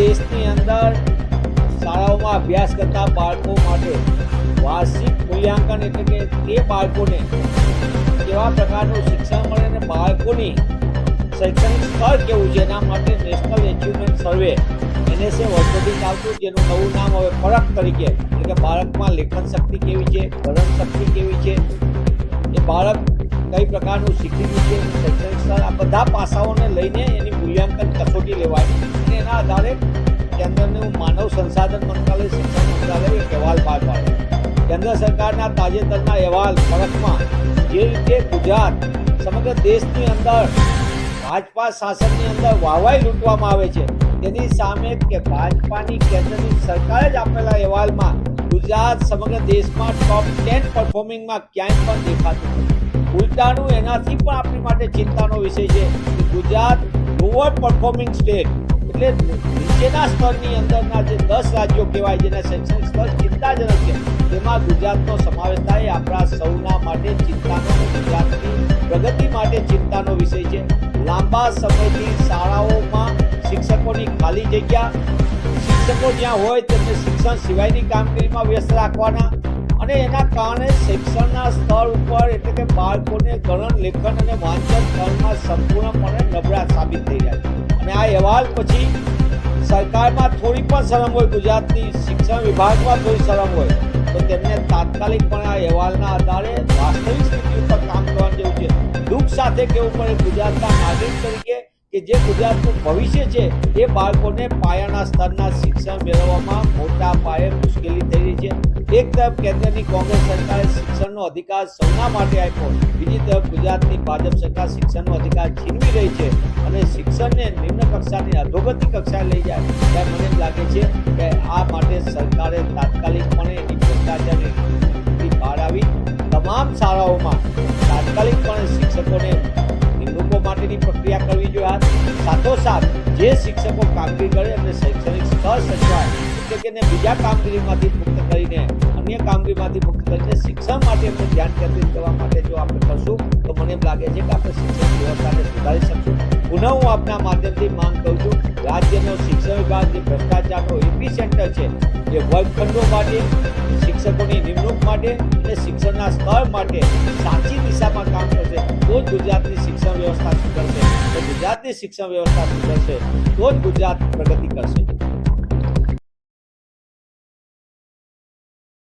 દેશની અંદર શાળાઓમાં અભ્યાસ કરતા બાળકો માટે વાર્ષિક મૂલ્યાંકન એટલે કે તે બાળકોને કેવા પ્રકારનું શિક્ષણ મળે અને બાળકોની શૈક્ષણિક સ્થળ કેવું છે, એના માટે નેશનલ એચિવમેન્ટ સર્વે એનએસએ વર્ષોથી ચાલતું જેનું નવું નામ હવે ફરક તરીકે, એટલે કે બાળકમાં લેખન શક્તિ કેવી છે, ભરણ શક્તિ કેવી છે, એ બાળક કઈ પ્રકારનું શીખી છે, શૈક્ષણિક સ્તર, આ બધા પાસાઓને લઈને એની મૂલ્યાંકન કસોટી લેવાય અને એના આધારે કેન્દ્રનું માનવ સંસાધન મંત્રાલય, શિક્ષણ મંત્રાલય એક અહેવાલ બહાર પાડ્યો કેન્દ્ર સરકારના તાજેતરના અહેવાલ ફરકમાં જે રીતે ગુજરાત સમગ્ર દેશની અંદર, ભાજપા શાસનની અંદર વાહવાઈ લૂંટવામાં આવે છે, તેની સામે કે ભાજપાની કેન્દ્રની સરકારે જ આપેલા અહેવાલમાં ગુજરાત સમગ્ર દેશમાં ટોપ ટેન પરફોર્મિંગમાં ક્યાંય પણ દેખાતું નથી. ઉલટાનું એનાથી પણ આપણી માટે ચિંતાનો વિષય છે ગુજરાત લોઅર પરફોર્મિંગ સ્ટેટ, એટલે નીચેના સ્તરની અંદરના જે દસ રાજ્યો કહેવાય, જેના શૈક્ષણિક સ્તર ચિંતાજનક છે, તેમાં ગુજરાતનો સમાવેશ થાય. આપણા સૌના માટે ચિંતાનો ગુજરાતની પ્રગતિ માટે ચિંતાનો વિષય છે. લાંબા સમયથી શાળાઓમાં શિક્ષકોની ખાલી જગ્યા, શિક્ષકો જ્યાં હોય તેમને શિક્ષણ સિવાયની કામગીરીમાં વ્યસ્ત રાખવાના અને એના કારણે શિક્ષણના સ્તર ઉપર એટલે કે બાળકોને ગણન, લેખન અને વાંચન સ્તરમાં સંપૂર્ણપણે નબળા સાબિત થઈ રહ્યા છે. અને આ અહેવાલ પછી સરકારમાં થોડી પણ શરમ હોય, ગુજરાતની શિક્ષણ વિભાગમાં થોડી શરમ હોય, તો તેમને તાત્કાલિક પણ આ અહેવાલના આધારે વાસ્તવિક સ્થિતિ ઉપર કામ કરવાનું જેવું છે. દુઃખ સાથે કહેવું પડે, ગુજરાતના નાગરિક તરીકે કે જે ગુજરાતનું ભવિષ્ય છે, એ બાળકોને પાયાના સ્તરના શિક્ષણ મેળવવામાં મોટા પાયે મુશ્કેલી એક તરફ કેન્દ્રની કોંગ્રેસ સરકારે શિક્ષણનો અધિકાર સૌના માટે આપ્યો, બીજી તરફ ગુજરાતની ભાજપ સરકાર શિક્ષણનો અધિકાર છીનવી રહી છે અને શિક્ષણને નિમ્ન કક્ષાની અધોગતિ કક્ષાએ લઈ જાય. ત્યારે મને એમ લાગે છે કે આ માટે સરકારે તાત્કાલિકપણે એની ભ્રષ્ટાચારની બહાર આવી તમામ શાળાઓમાં તાત્કાલિકપણે શિક્ષકોને નિમણૂકો માટેની પ્રક્રિયા કરવી જોઈએ. સાથોસાથ જે શિક્ષકો કામગીરી કરે એમને શૈક્ષણિક સ્તર એને બીજા કામગીરીમાંથી મુક્ત કરીને અન્ય કામગીરીમાંથી મુક્ત કરીને શિક્ષણ માટે આપણે ધ્યાન કેન્દ્રિત કરવા માટે જો આપણે કરશું, તો મને એમ લાગે છે કે આપણે શિક્ષણ વ્યવસ્થાને સુધારી શકશું. પુનઃ હું આપના માધ્યમથી માંગ કરું છું, રાજ્યનો શિક્ષણ વિભાગ જે ભ્રષ્ટાચારનો એપી સેન્ટર છે જે વર્ગખંડો માટે, શિક્ષકોની નિમણૂક માટે અને શિક્ષણના સ્તર માટે સાચી દિશામાં કામ કરશે, તો જ ગુજરાતની શિક્ષણ વ્યવસ્થા સુધરશે. તો ગુજરાતની શિક્ષણ વ્યવસ્થા સુધરશે, તો જ ગુજરાત પ્રગતિ કરશે.